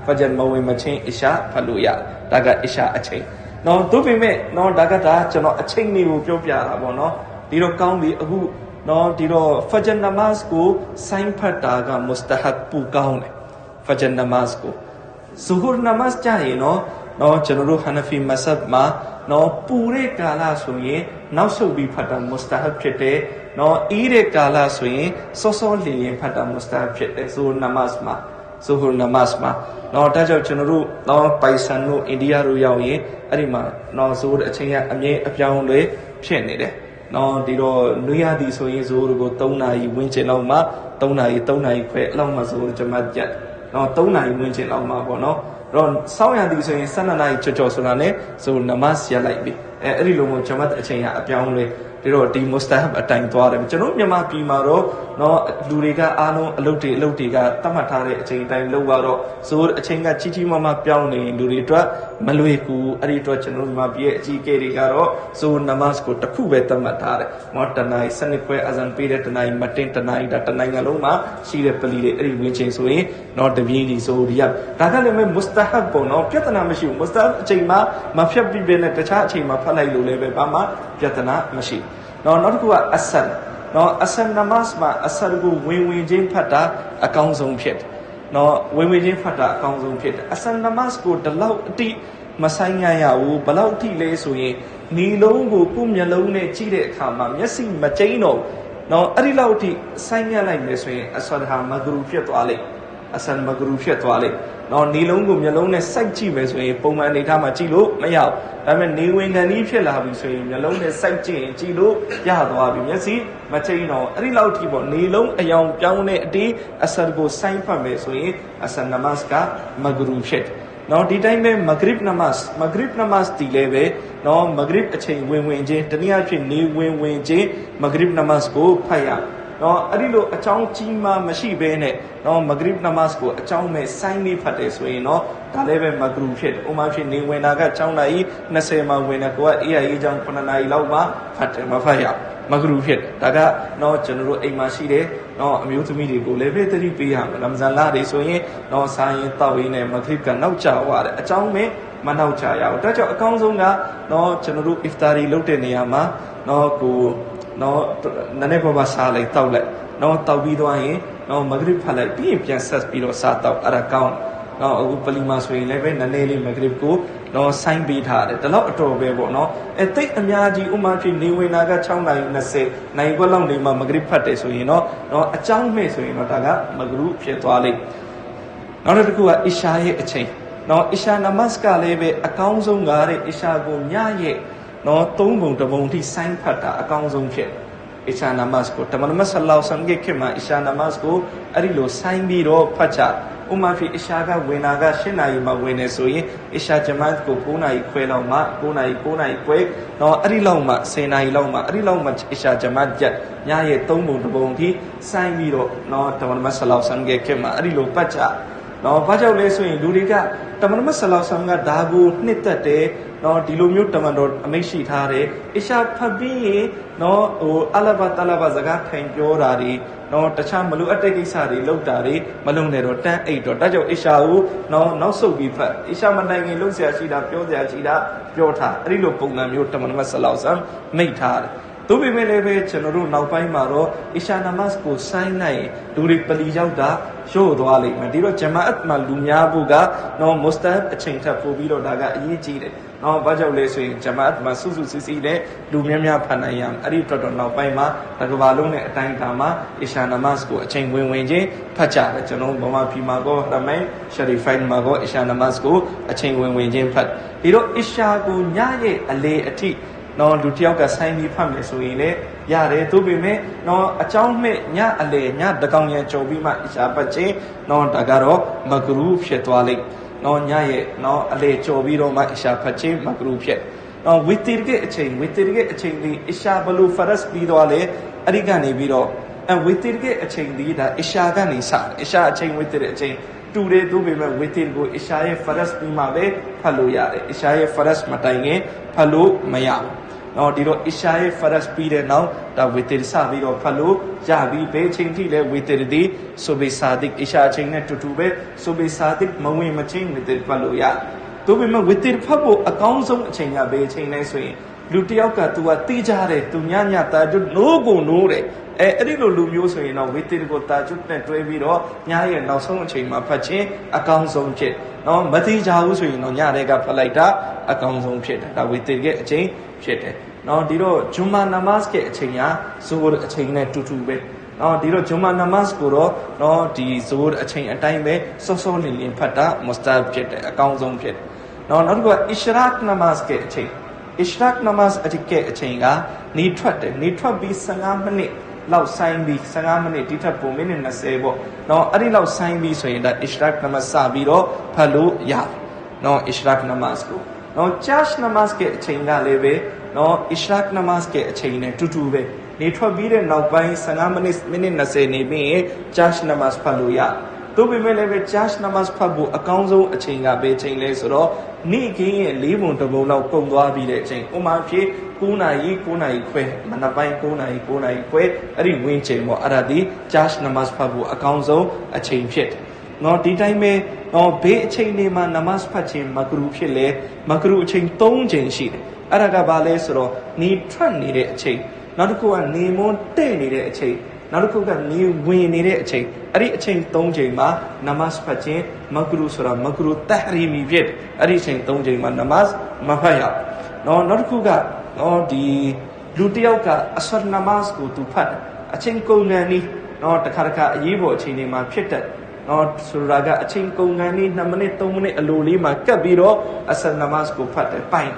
ဖဂျ်မဝေမချင်းအရှာဖတ်လို့ရဒါကအရှာအချိန်နော်သူပေမဲ့နော်ဒါကဒါကျွန်တော်အချိန်လေးကိုပြောပြတာပေါ့နော်ဒီတော့ကောင်းပြီအခု နော်ဒီတော့ဖဂျ်နမတ်ကိုဆိုင်းဖတ်တာကမုစတဟတ်ပူကောင်းတယ်ဖဂျ်နမတ်ကိုဇူဟူရ်နမတ်ကြရင်နော်နော်ကျွန်တော်တို့ဟနဖီမဆပ်မှာနော်ပူတဲ့ကာလဆိုရင်နောက်ဆုတ်ပြီးဖတ်တာမုစတဟတ်ဖြစ်တယ်နော်အေးတဲ့ကာလဆိုရင်စောစောလင်းလင်းဖတ်တာမုစတဟတ်ဖြစ်တယ်ဇူဟူရ်နမတ်မှာဇူဟူရ်နမတ်မှာနော်ဒါကြောင့်ကျွန်တော်တို့နော်ပိုင်ဆန်တို့အိန္ဒိယတို့ရောက်ရင်အဲ့ဒီမှာနော်ဇူဟူရ်အချိန်ကအမြဲအပြောင်းလဲဖြစ်နေတယ် နော်ဒီတော့နွေရသည်ဆိုရင်ဇိုးတို့ကို3နာရီဝန်းကျင်လောက်မှ3နာရီ3နာရီခွဲအဲ့လောက်မှဇိုးဂျမတ်ကြက်နော်3နာရီဝန်းကျင်လောက်မှပေါ့နော်အဲ့တော့စောင်းရသည်ဆိုရင်12နာရီကြော်ကြော်ဆိုတာနဲ့ဇိုးနမတ်ရလိုက်ပြီအဲအဲ့ဒီလိုမျိုးဂျမတ်အချိန်ကအပြောင်းလဲ ဒီ ဒီတော့ဒီ mustahab အတိုင်းသွားတယ်ကျွန်တော်မြန်မာပြည်မှာတော့เนาะလူတွေကအားလုံးအလုပ်တွေအလုပ်တွေကတတ်မှတ်ထားတဲ့အချိန်တိုင်းလုပ်ရတော့ဇိုးအချိန်ကကြီးကြီးမားမားပြောင်းနေလူတွေအတွက်မလွယ်ကူအဲ့ဒီအတွက်ကျွန်တော်မြန်မာပြည်ရဲ့အကြီးအကဲတွေကတော့ဇိုးနမတ်ကိုတစ်ခုပဲတတ်မှတ်ထားတယ်မောတနင်စနစ်ခွဲအဇန်ပေးတဲ့တနိုင်မတင်တနိုင်ဒါတနိုင်ငံလုံးမှာရှိတဲ့ပလီတွေအဲ့ဒီဝင်ချိန်ဆိုရင်เนาะတပြင်းကြီးဆိုဒီကဒါကလည်း mustahab ပေါ့เนาะပြဿနာမရှိဘူး mustahab အချိန်မှာမဖြတ်ပြီးပဲနဲ့တခြားအချိန်မှာဖတ်လိုက်လို့လည်းပဲဘာမှပြဿနာမရှိဘူး နော်နောက်တစ်ခုကအဆန်နော်အဆန်နမတ်မှာအဆန်ကိုဝင်ဝင်ချင်းဖတ်တာအကောင်းဆုံးဖြစ်တယ်နော်ဝင်ဝင်ချင်းဖတ်တာအကောင်းဆုံးဖြစ်တယ်အဆန်နမတ်ကိုဒီလောက်အတိမဆိုင်ရရဘူးဘလောက်အထိလဲဆိုရင်နီလုံးကိုကိုယ်မျက်လုံးနဲ့ကြည့်တဲ့အခါမှာမျက်စိမကျိန်းတော့နော်အဲ့ဒီလောက်အထိဆိုင်ရလိုက်မယ်ဆိုရင်အဆန်ဟာမဂရူဖြစ်သွားလိမ့်အဆန်မဂရူဖြစ်သွားလိမ့် နော်နေလုံးကိုမျက်လုံးနဲ့စိုက်ကြည့်မယ်ဆိုရင်ပုံမှန်အနေထားမှာကြည့်လို့မရဘူးဒါပေမဲ့နေဝင်ခံကြီးဖြစ်လာပြီဆိုရင်မျက်လုံးနဲ့စိုက်ကြည့်ရင်ကြည့်လို့ရသွားပြီမျက်စိမချိန်တော့အဲ့ဒီလောက်ထိပေါ့နေလုံးအယောင်ပြောင်းတဲ့အတီးအဆန်ကိုစိုင်းဖတ်မယ်ဆိုရင်အဆန်နမတ်ကမဂရူဖြစ်နော်ဒီတိုင်းပဲမဂရစ်နမတ်မဂရစ်နမတ်ဒီလည်းပဲနော်မဂရစ်အချိန်ဝင်ဝင်ချင်းတနည်းအားဖြင့်နေဝင်ဝင်ချင်းမဂရစ်နမတ်ကိုဖတ်ရ နော်အဲ့ဒီလိုအကြောင်းကြီးမှမရှိဘဲနဲ့နော်မဂရစ်နမတ်ကိုအကြောင်းမဲ့ဆိုင်းလေးဖတ်တယ်ဆိုရင်နော်ဒါလည်းပဲမဂရူဖြစ်တယ်။ဥမာဖြစ်နေဝင်တာက6နာရီ20မှာဝင်တယ်ကိုကအေးအေးကြောင့်9နာရီလောက်မှဖတ်တယ်မဖတ်ရမဂရူဖြစ်တယ်။ဒါကနော်ကျွန်တော်တို့အိမ်မှာရှိတယ်နော်အမျိုးသမီးတွေကိုလည်းပဲသတိပေးရမယ်။ရမဇန်လတွေဆိုရင်နော်ဆိုင်ရင်တောက်ရင်းနဲ့မဂရစ်ကနောက်ကျသွားတယ်။အကြောင်းမဲ့မနောက်ချရအောင်။ဒါကြောင့်အကောင်းဆုံးကနော်ကျွန်တော်တို့ iftar လုပ်တဲ့နေရာမှာနော်ကို နော်နည်းနည်းပါးပါးစားလိုက်တောက်လိုက်နော်တောက်ပြီးသွားရင်နော်မဂရစ်ဖတ်လိုက်ပြီးရင်ပြန်ဆက်ပြီးတော့စားတောက်အဲ့ဒါကောင်းနော်အခုပလီမာဆိုရင်လည်းပဲနည်းနည်းလေးမဂရစ်ကိုနော်ဆိုင်းပေးထားတယ်ဒါတော့အတော်ပဲပေါ့နော်အဲတိတ်အများကြီးဥမာဖြစ်နေဝင်တာက6နိုင်20နိုင်ခွက်လောက်နေမှမဂရစ်ဖတ်တယ်ဆိုရင်တော့နော်အကြောင်းမဲ့ဆိုရင်တော့ဒါကမဂရုဖြစ်သွားလိမ့်နောက်တစ်ခုကအီရှာရဲ့အချိန်နော်အီရှာနမတ်ကလည်းပဲအကောင်းဆုံးကားတဲ့အီရှာကိုညရဲ့ နော်သုံးပုံတစ်ပုံထိဆိုင်းဖတ်တာအကောင်းဆုံးဖြစ်အီရှာနမတ်ကိုတမန်မဆလောဆမ်ရဲ့ခေတ်မှာအီရှာနမတ်ကိုအဲ့ဒီလိုဆိုင်းပြီးတော့ဖတ်ချဥမာဖြစ်အီရှာကဝင်တာက7နာရီမှဝင်နေဆိုရင်အီရှာဂျမတ်ကို9နာရီခွဲလောက်မှ9နာရီ9နာရီခွဲနော်အဲ့ဒီလောက်မှ10နာရီလောက်မှအဲ့ဒီလောက်မှအီရှာဂျမတ်ကြက်ညရဲ့သုံးပုံတစ်ပုံထိဆိုင်းပြီးတော့နော်တမန်မဆလောဆမ်ရဲ့ခေတ်မှာအဲ့ဒီလိုပတ်ချ နော်ဘာကြောင့်လဲဆိုရင်လူတွေကတမန်မဆလောဆမ်ကဒါကိုနှစ်သက်တယ်နော်ဒီလိုမျိုးတမန်တော်အမိတ်ရှိထားတယ်အရှာဖတ်ပြီးရင်နော်ဟိုအလဘတလဘစကားထိုင်ပြောတာတွေနော်တခြားမလိုအပ်တဲ့ကိစ္စတွေလုပ်တာတွေမလုပ်နဲ့တော့တန်းအိတ်တော့ဒါကြောင့်အရှာကိုနော်နောက်ဆုတ်ပြီးဖတ်အရှာမနိုင်ခင်လုပ်เสียရှိတာပြောเสียရှိတာပြောထားအဲ့ဒီလိုပုံစံမျိုးတမန်မဆလောဆမ်မိတ်ထားတယ် သူပေမဲ့လည်းပဲကျွန်တော်တို့နောက်ပိုင်းမှာတော့အီရှာနမတ်ကိုဆိုင်းလိုက်လူတွေပလီရောက်တာရှို့သွားလိမ့်မယ်ဒီတော့ဂျမာအတ်မှာလူများဖို့ကနော်မုစတန်အချိန်ထပ်ပို့ပြီးတော့ဒါကအရေးကြီးတယ်နော်ဘာကြောင့်လဲဆိုရင်ဂျမာအတ်မှာစုစုစည်းစည်းနဲ့လူများများဖန်နိုင်ရမယ်အဲ့ဒီအတွက်တော့နောက်ပိုင်းမှာတစ်ကမ္ဘာလုံးနဲ့အတိုင်းအတာမှာအီရှာနမတ်ကိုအချိန်ဝင်ဝင်ချင်းဖတ်ကြတယ်ကျွန်တော်ဗမာပြည်မှာကောရမိုင်ရှရီဖိုင်မှာကောအီရှာနမတ်ကိုအချိန်ဝင်ဝင်ချင်းဖတ်ဒီတော့အီရှာကိုညရဲ့အလေအထိ နော်လူတစ်ယောက်ကဆိုင်းပြီးဖတ်မယ်ဆိုရင်လည်းရတယ်သို့ပေမဲ့နော်အကြောင်းမဲ့ညအလေညတကောင်ရံကြုံပြီးမှအရှာပတ်ချင်းနော်ဒါကတော့မဂရူဖြစ်သွားလိမ့်နော်ညရဲ့နော်အလေကြုံပြီးတော့မှအရှာဖတ်ချင်းမဂရူဖြစ်နော်ဝီတီရဲ့အချိန်ဝီတီရဲ့အချိန်ဒီအရှာဘလူဖရတ်ပြီးတော့လေအဲ့ဒီကနေပြီးတော့အဝီတီရဲ့အချိန်ဒီဒါအရှာကနေစအရှာအချိန်ဝီတီရဲ့အချိန်တူတယ်သူပေမဲ့ဝီတီကိုအရှာရဲ့ဖရတ်ပြီးမှပဲဖတ်လို့ရတယ်အရှာရဲ့ဖရတ်မတိုင်ခင်ဖတ်လို့မရဘူး နော်ဒီတော့အရှာရဲ့ဖရတ်ပြီးတဲ့နောက်ဒါဝေတရစပြီးတော့ဖတ်လို့ရပြီးဘယ်ချိန်ထိလဲဝေတရဒီဆိုဘေစာဒစ်အရှာချိန်နဲ့တူတူပဲဆိုဘေစာဒစ်မဝင်မချင်းဝေတရဖတ်လို့ရသူပေမဲ့ဝေတရဖတ်ဖို့အကောင်းဆုံးအချိန်ကဘယ်ချိန်လဲဆိုရင်လူတယောက်က तू ကတီးကြတယ် तू ညညတာကျွတ်နိုးကိုနိုးတယ်အဲအဲ့ဒီလိုလူမျိုးဆိုရင်တော့ဝေတရကိုတာကျွတ်နဲ့တွဲပြီးတော့ညရဲ့နောက်ဆုံးအချိန်မှာဖတ်ခြင်းအကောင်းဆုံးဖြစ်နော်မတိကြဘူးဆိုရင်တော့ညတဲ့ကဖတ်လိုက်တာအကောင်းဆုံးဖြစ်တယ်ဒါဝေတရရဲ့အချိန်ဖြစ်တယ် နော်ဒီတော့ဂျွမ်မာနမတ်ရဲ့အချိန်ကဇိုးအချိန်နဲ့တူတူပဲနော်ဒီတော့ဂျွမ်မာနမတ်ကိုတော့နော်ဒီဇိုးအချိန်အတိုင်းပဲစောစောလင်လင်ဖတ်တာမုစတာဖြစ်တယ်အကောင်းဆုံးဖြစ်တယ်နော်နောက်တစ်ခုကအစ္စရာကနမတ်ရဲ့အချိန်အစ္စရာကနမတ်အတိကအချိန်ကနေထွက်တယ်နေထွက်ပြီး15မိနစ်လောက်ဆိုင်ပြီး15မိနစ်တိထပ်ပုံမိနစ်20ပေါ့။နော်အဲ့ဒီလောက်ဆိုင်ပြီးဆိုရင်ဒါ ishraq namaz စပြီးတော့ဖတ်လို့ရတယ်။နော် ishraq namaz ကိုနော် chash namaz ရဲ့အချိန်ကလည်းပဲ နော်အစ္စလာမ်နမတ်ရဲ့အချိန်နဲ့တူတူပဲနေထွက်ပြီးတဲ့နောက်ပိုင်း15မိနစ်မိနစ်20နေပြီးရင်ဂျာရှ်နမတ်ဖတ်လို့ရသို့ပေမဲ့လည်းပဲဂျာရှ်နမတ်ဖတ်ဖို့အကောင်းဆုံးအချိန်ကဘယ်ချိန်လဲဆိုတော့နေ့ခင်းရဲ့၄ပုံတစ်ပုံလောက်ကုန်သွားပြီးတဲ့အချိန်ဥမာဖြစ်9နာရီ9နာရီခွဲမနက်ပိုင်း9နာရီ9နာရီခွဲအဲ့ဒီဝင်းချိန်ပေါ့အဲ့ဒါဒီဂျာရှ်နမတ်ဖတ်ဖို့အကောင်းဆုံးအချိန်ဖြစ်တယ်နော်ဒီတိုင်းပဲနော်ဘေးအချိန်တွေမှာနမတ်ဖတ်ခြင်းမကရူဖြစ်လေမကရူအချိန်3ချိန်ရှိတယ် အဲ့ဒါကဘာလဲဆိုတော့နေထွက်နေတဲ့အချိန်နောက်တစ်ခုကနေမွန်းတဲ့နေတဲ့အချိန်နောက်တစ်ခုကနေဝင်နေတဲ့အချိန်အဲ့ဒီအချိန်3ချိန်မှာနမတ်ဖတ်ခြင်းမကရူဆိုတာမကရူတဟရီမီဖြစ်အဲ့ဒီအချိန်3ချိန်မှာနမတ်မဖတ်ရနော်နောက်တစ်ခုကနော်ဒီလူတစ်ယောက်ကအဆရနမတ်ကိုသူဖတ်အချိန်ကုန်ငန်းနီးနော်တခါတခါအရေးပေါ်အချိန်တွေမှာဖြစ်တတ်နော်ဆိုတာကအချိန်ကုန်ငန်းနီး2မိနစ်3မိနစ်အလိုလေးမှာကပ်ပြီးတော့အဆရနမတ်ကိုဖတ်တယ်ပိုင်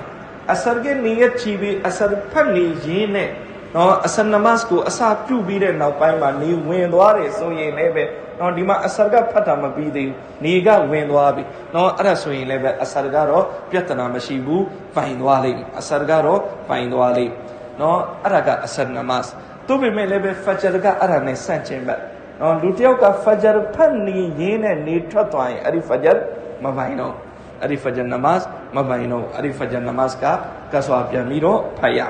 အဆရကနီယတ်ချီပြီးအဆရဖတ်နေရင်းနဲ့နော်အဆရနမတ်ကိုအစာပြုတ်ပြီးတဲ့နောက်ပိုင်းမှာနေဝင်သွားတယ်ဆိုရင်လည်းပဲနော်ဒီမှာအဆရကဖတ်တာမပြီးသေးဘူးနေကဝင်သွားပြီနော်အဲ့ဒါဆိုရင်လည်းပဲအဆရကတော့ပြဿနာမရှိဘူးပိုင်သွားလိမ့်မယ်အဆရကတော့ပိုင်သွားလိမ့်နော်အဲ့ဒါကအဆရနမတ်သူပေမဲ့လည်းပဲဖဂျာကအဲ့ဒါနဲ့ဆန့်ကျင်ဘက်နော်လူတစ်ယောက်ကဖဂျာဖတ်နေရင်းနဲ့နေထွက်သွားရင်အဲ့ဒီဖဂျာမပိုင်တော့ အဲ့ဒီဖဂျာနမတ်မပိုင်တော့အဲ့ဒီဖဂျာနမတ်ကကဆွာပြန်ပြီးတော့ဖတ်ရ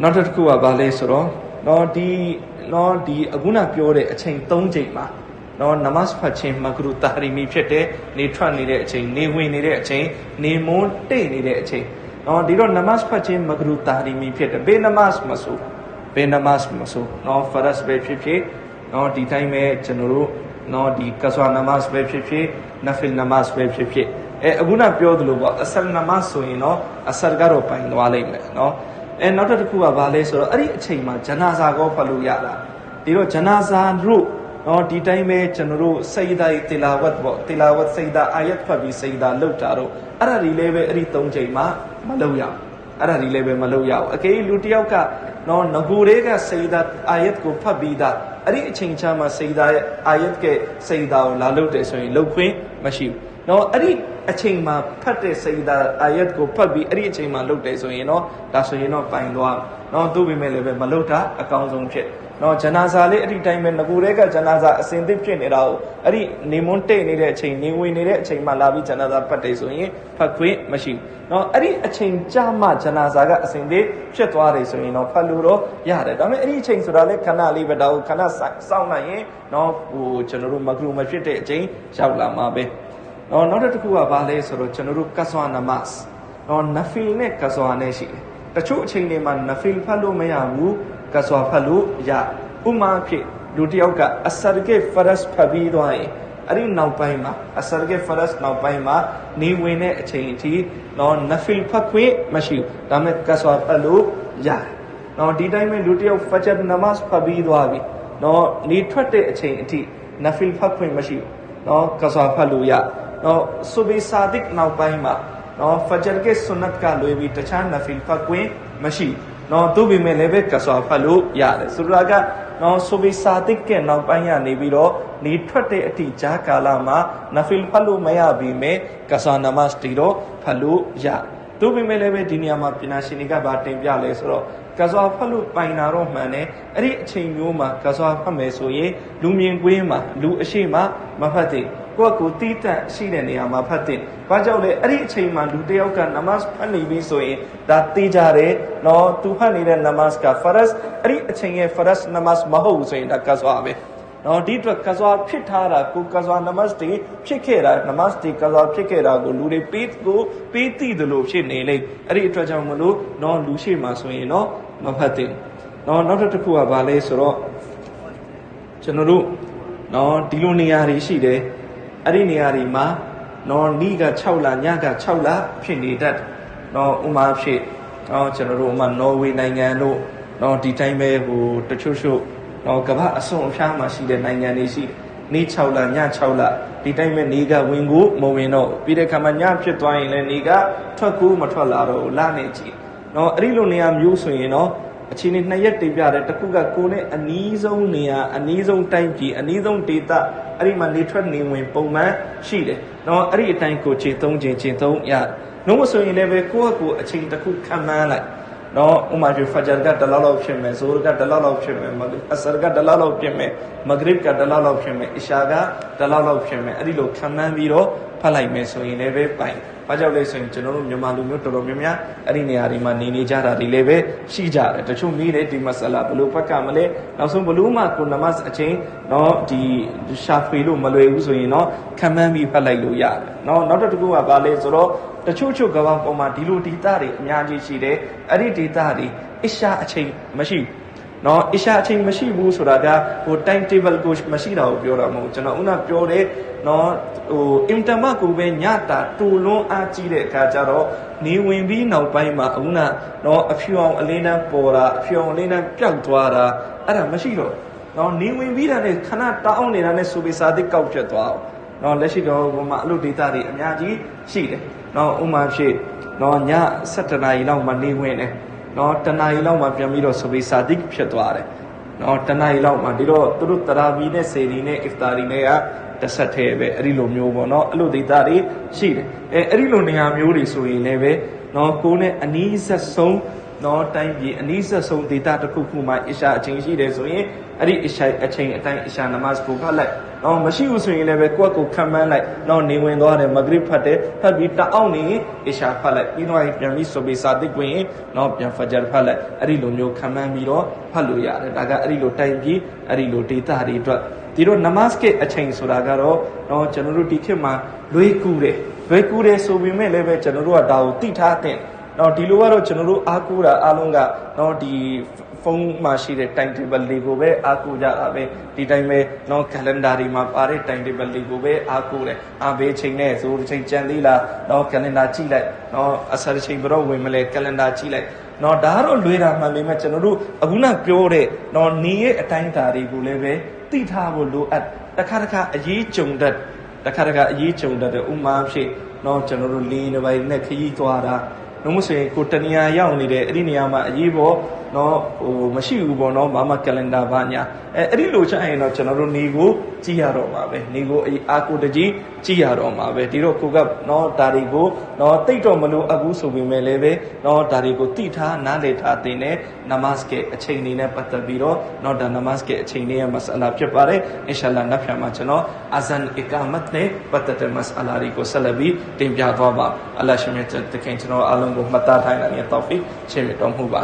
နောက်တစ်ခုကဘာလဲဆိုတော့နော်ဒီနော်ဒီအခုနပြောတဲ့အချိန်၃ချိန်မှာနော်နမတ်ဖတ်ခြင်းမကရူတာရီမီဖြစ်တဲ့နေထွက်နေတဲ့အချိန်နေဝင်နေတဲ့အချိန်နေမွန်းတိတ်နေတဲ့အချိန်နော်ဒီတော့နမတ်ဖတ်ခြင်းမကရူတာရီမီဖြစ်တယ်ဘေးနမတ်မဆိုဘယ်နမတ်မဆိုနော်ဖရတ်ပဲဖြစ်ဖြစ်နော်ဒီတိုင်းပဲကျွန်တော်တို့ နော်ဒီကဆွာနမတ်ပဲဖြစ်ဖြစ်နဖီလ်နမတ်ပဲဖြစ်ဖြစ်အဲအခုနပြောသလိုပေါ့အဆလ်နမတ်ဆိုရင်တော့အဆလ်ကတော့ပိုင်သွားလိမ့်မယ်နော်အဲနောက်တစ်ခုကဘာလဲဆိုတော့အဲ့ဒီအချိန်မှာဂျနာဇာကောဖတ်လို့ရတာဒီတော့ဂျနာဇာတို့နော်ဒီတိုင်းပဲကျွန်တော်တို့စိတ်တိုင်းတီလာဝတ်ပေါ့တီလာဝတ်စိတ်သားအာယတ်ဖတ်ပြီးစိတ်သားလောက်တာတော့အဲ့ဒါဒီလည်းပဲအဲ့ဒီ၃ချိန်မှာမလုပ်ရဘူးအဲ့ဒါဒီလည်းပဲမလုပ်ရဘူးအကယ်လူတစ်ယောက်က နော်ငကူတွေကစိတ်သားအာယတ်ကိုဖတ်ပြီးသားအဲ့ဒီအချိန်ချမှာစိတ်သားရဲ့အာယတ်ကစိတ်သားကိုလာလုပ်တယ်ဆိုရင်လုပ်ခွင့်မရှိဘူးနော်အဲ့ဒီအချိန်မှာဖတ်တဲ့စိတ်သားအာယတ်ကိုဖတ်ပြီးအဲ့ဒီအချိန်မှာလုပ်တယ်ဆိုရင်တော့ဒါဆိုရင်တော့ပိုင်သွားနော်သူ့ပေမဲ့လည်းပဲမလုပ်တာအကောင်းဆုံးဖြစ် နော်ဂျနာဇာလေးအဲ့ဒီတိုင်းပဲငကူတွေကဂျနာဇာအစင်သစ်ဖြစ်နေတာကိုအဲ့ဒီနေမွန်းတိတ်နေတဲ့အချိန်နေဝင်နေတဲ့အချိန်မှာလာပြီးဂျနာဇာဖတ်တယ်ဆိုရင်ဖတ်ခွင့်မရှိဘူးနော်အဲ့ဒီအချိန်ကြာမှဂျနာဇာကအစင်သစ်ဖြစ်သွားတယ်ဆိုရင်တော့ဖတ်လို့တော့ရတယ်ဒါပေမဲ့အဲ့ဒီအချိန်ဆိုတာလေခဏလေးပဲဒါကိုခဏစောင့်နိုင်ရင်နော်ဟိုကျွန်တော်တို့မကရူမဖြစ်တဲ့အချိန်ရောက်လာမှာပဲနော်နောက်တစ်ခုကဘာလဲဆိုတော့ကျွန်တော်တို့ကဆွာနမတ်နော်နဖီနဲ့ကဆွာနဲ့ရှိတယ်တချို့အချိန်တွေမှာနဖီဖတ်လို့မရဘူး ကဆွာဖတ်လို့ရဥမာဖြစ်လူတစ်ယောက်ကအဆရကေဖရတ်ဖတ်ပြီးသွားရင်အဲ့ဒီနောက်ပိုင်းမှာအဆရကေဖရတ်နောက်ပိုင်းမှာနေဝင်တဲ့အချိန်အထိနော်နဖီဖတ်ခွင့်မရှိဘူးဒါမဲ့ကဆွာဖတ်လို့ရတယ်နော်ဒီတိုင်းပဲလူတစ်ယောက်ဖဂျ်နမတ်ဖတ်ပြီးသွားပြီနော်နေထွက်တဲ့အချိန်အထိနဖီဖတ်ခွင့်မရှိဘူးနော်ကဆွာဖတ်လို့ရနော်ဆူဘီဆာဒစ်နောက်ပိုင်းမှာနော်ဖဂျ်ကေဆွနတ်ကလွေပြီးတခြားနဖီဖတ်ခွင့်မရှိ နော်သူပေမဲ့လည်းပဲကဆွာဖတ်လို့ရတယ်ဆိုတော့ကနော်ဆူဘီဆာဒစ်ကနောက်ပိုင်းကနေပြီးတော့နေထွက်တဲ့အထိဂျာကာလာမှာနဖီဖတ်လို့မရပြီးမဲ့ကဆွာနမတ်တီတော့ဖတ်လို့ရတယ်သူပေမဲ့လည်းပဲဒီနေရာမှာပညာရှင်တွေကဗာတင်ပြလဲဆိုတော့ကစွာဖတ်လို့ပိုင်တာတော့မှန်တယ်အဲ့ဒီအချိန်မျိုးမှာကစွာဖတ်မယ်ဆိုရင်လူမြင်ကွင်းမှာလူအရှိမမဖတ်သေး ကိုယ့်ကိုယ်တီးတက်ရှိတဲ့နေရာမှာဖတ်တဲ့ဘာကြောင့်လဲအဲ့ဒီအချိန်မှာလူတစ်ယောက်ကနမတ်ဖတ်နေပြီဆိုရင်ဒါသိကြတယ်နော်သူဖတ်နေတဲ့နမတ်ကဖရတ်အဲ့ဒီအချိန်ရဲ့ဖရတ်နမတ်မဟုတ်ဘူးဆိုရင်ဒါကစွာပဲနော်ဒီအတွက်ကစွာဖြစ်ထားတာကိုကစွာနမတ်တွေဖြစ်ခဲ့တာနမတ်တွေကစွာဖြစ်ခဲ့တာကိုလူတွေပေးကိုပေးသိတယ်လို့ဖြစ်နေလေအဲ့ဒီအတွက်ကြောင့်မလို့နော်လူရှိမှဆိုရင်နော်မဖတ်သင့်နော်နောက်တစ်ခုကဘာလဲဆိုတော့ကျွန်တော်တို့နော်ဒီလိုနေရာတွေရှိတယ် အဲ့ဒီနေရာတွေမှာနော်နီးက6လညက6လဖြစ်နေတတ်နော်ဥမာဖြစ်နော်ကျွန်တော်တို့ဥမာနော်ဝေနိုင်ငံတို့နော်ဒီတိုင်းပဲဟိုတချို့ချို့နော်ကမ္ဘာအစွန်အဖျားမှာရှိတဲ့နိုင်ငံတွေရှိတယ်နေ6လည6လဒီတိုင်းပဲနေကဝင်ကိုမဝင်တော့ပြီးတဲ့ခါမှာညဖြစ်သွားရင်လည်းနေကထွက်ကူမထွက်လာတော့လနဲ့ကြည့်နော်အဲ့ဒီလိုနေရာမျိုးဆိုရင်တော့ အချိန်နဲ့နှစ်ရက်တင်ပြတယ်တစ်ခုကကိုယ်နဲ့အနီးဆုံးနေရာအနီးဆုံးတိုင်းပြည်အနီးဆုံးဒေသအဲ့ဒီမှာနေထွက်နေဝင်ပုံမှန်ရှိတယ်။နော်အဲ့ဒီအတိုင်းကိုခြေသုံးခြင်းခြေသုံးရနှုံးမဆိုရင်လည်းပဲကိုယ့်အကူအချိန်တစ်ခုခံမှန်းလိုက်နော်ဥမာပြဖဂျာကတလောက်လောက်ဖြစ်မယ်ဇိုရကတလောက်လောက်ဖြစ်မယ်မဂအဆရကတလောက်လောက်ဖြစ်မယ်မဂရစ်ကတလောက်လောက်ဖြစ်မယ်အရှာကတလောက်လောက်ဖြစ်မယ်အဲ့ဒီလိုခံမှန်းပြီးတော့ဖတ်လိုက်မယ်ဆိုရင်လည်းပဲပိုင် ဘာကြောင့်လဲဆိုရင်ကျွန်တော်တို့မြန်မာလူမျိုးတော်တော်များများအဲ့ဒီနေရာတွေမှာနေနေကြတာတွေလည်းပဲရှိကြတယ်တချို့မိတယ်ဒီမဆလာဘလို့ဖတ်ကမလဲနောက်ဆုံးဘလို့မှကိုနမတ်အချင်းနော်ဒီရှာဖွေလို့မလွယ်ဘူးဆိုရင်တော့ခံမှန်းပြီးဖတ်လိုက်လို့ရတယ်နော်နောက်တစ်ခုကဘာလဲဆိုတော့တချို့ချို့ကဘာပေါ်မှာဒီလိုဒေတာတွေအများကြီးရှိတယ်အဲ့ဒီဒေတာတွေအရှာအချိန်မရှိဘူး နော်အရှာအချိန်မရှိဘူးဆိုတာကဟို time table ကိုမရှိတာကိုပြောတာမဟုတ်ဘူးကျွန်တော်ဥနာပြောတယ်နော်ဟိုအင်တာမတ်ကိုပဲညတာတူလွန်းအားကြီးတဲ့အခါကျတော့နေဝင်ပြီးနောက်ပိုင်းမှာအခုနနော်အဖြူအောင်အလင်းတန်းပေါ်တာအဖြူအောင်အလင်းတန်းပျောက်သွားတာအဲ့ဒါမရှိတော့နော်နေဝင်ပြီးတာနဲ့ခဏတောင်းနေတာနဲ့ဆိုပြီးစာသစ်ကောက်ပြတ်သွားအောင်နော်လက်ရှိတော့ဘုမအလုပ်ဒေတာတွေအများကြီးရှိတယ်နော်ဥမာဖြစ်နော်ည7နာရီလောက်မှနေဝင်တယ် နော်တနားရီလောက်မှပြန်ပြီးတော့ဆိုပြီးစာတိဖြစ်သွားတယ်နော်တနားရီလောက်မှဒီတော့သူတို့တရာဘီနဲ့စေရီနဲ့အစ်ဖတာရီနဲ့ကတစ်ဆက်တည်းပဲအဲ့ဒီလိုမျိုးပေါ့နော်အဲ့လိုဒေတာတွေရှိတယ်အဲအဲ့ဒီလိုနေရာမျိုးတွေဆိုရင်လည်းပဲနော်ကိုယ်နဲ့အနီးဆက်ဆုံးနော်တိုင်းပြည်အနီးဆက်ဆုံးဒေတာတစ်ခုခုမှအရှာအချိန်ရှိတယ်ဆိုရင်အဲ့ဒီအရှာအချိန်အတိုင်းအရှာနမတ်ကိုဖတ်လိုက် နော်မရှိဘူးဆိုရင်လည်းပဲကိုယ့်ကိုယ်ခံမှန်းလိုက်နော်နေဝင်သွားတယ်မဂရစ်ဖတ်တယ်ဖတ်ပြီးတအောင်နေအရှာဖတ်လိုက်ပြီးတော့ပြန်ပြီးဆိုပြီးစာတိတ်ဝင်နော်ပြန်ဖဂျာဖတ်လိုက်အဲ့ဒီလိုမျိုးခံမှန်းပြီးတော့ဖတ်လို့ရတယ်ဒါကအဲ့ဒီလိုတိုင်းပြည်အဲ့ဒီလိုဒေတာတွေအတွက်ဒီတော့နမတ်ကေအချိန်ဆိုတာကတော့နော်ကျွန်တော်တို့ဒီခေတ်မှာလွေးကူတယ်လွေးကူတယ်ဆိုပေမဲ့လည်းပဲကျွန်တော်တို့ကဒါကိုသိထားတဲ့နော်ဒီလိုကတော့ကျွန်တော်တို့အားကိုးတာအားလုံးကနော်ဒီ ဖုန်းမှာရှိတဲ့ time table လေးကိုပဲအားကိုးကြတာပဲဒီတိုင်းပဲနော် calendar တွေမှာပါတဲ့ time table လေးကိုပဲအားကိုးတယ်အားဘေးချိန်နဲ့ဆိုဒီချိန်ကြံသေးလားနော် calendar ကြည့်လိုက်နော်အစရချိန်ဘယ်တော့ဝင်မလဲ calendar ကြည့်လိုက်နော်ဒါကတော့လွေတာမှန်ပေမဲ့ကျွန်တော်တို့အခုနပြောတဲ့နော်နေရဲ့အတိုင်းအတာတွေကိုလည်းပဲသိထားဖို့လိုအပ်တစ်ခါတစ်ခါအရေးကြုံတတ်တစ်ခါတစ်ခါအရေးကြုံတတ်တဲ့ဥမာဖြစ်နော်ကျွန်တော်တို့လေးတစ်ပိုင်းနဲ့ခရီးသွားတာလို့မဆိုရင်ကိုတနေရာရောက်နေတယ်အဲ့ဒီနေရာမှာအရေးပေါ် နော်ဟိုမရှိဘူးပေါ့နော်ဘာမှ calendar ဘာညာအဲအဲ့ဒီလိုချက်ရင်တော့ကျွန်တော်တို့နေကိုကြည့်ရတော့မှာပဲနေကိုအာကိုတကြီးကြည့်ရတော့မှာပဲဒီတော့ကိုကနော်ဒါတွေကိုနော်တိတ်တော့မလို့အခုဆိုပေမဲ့လည်းပဲနော်ဒါတွေကိုတိထားနားလည်ထားတဲ့နဲ့နမတ်ကေအချိန်နေနဲ့ပတ်သက်ပြီးတော့နော်ဒါနမတ်ကေအချိန်နေရဲ့မဆလာဖြစ်ပါတယ်အင်ရှာအလ္လာနဖျာမှာကျွန်တော်အဇန်အီကာမတ်နဲ့ပတ်သက်တဲ့မဆလာတွေကိုဆက်လက်ပြီးတင်ပြသွားပါအလ္လာရှင်မြတ်တခင်ကျွန်တော်အားလုံးကိုမှတ်သားထားနိုင်တဲ့တောက်ဖီချေမြတ်တော်မူပါ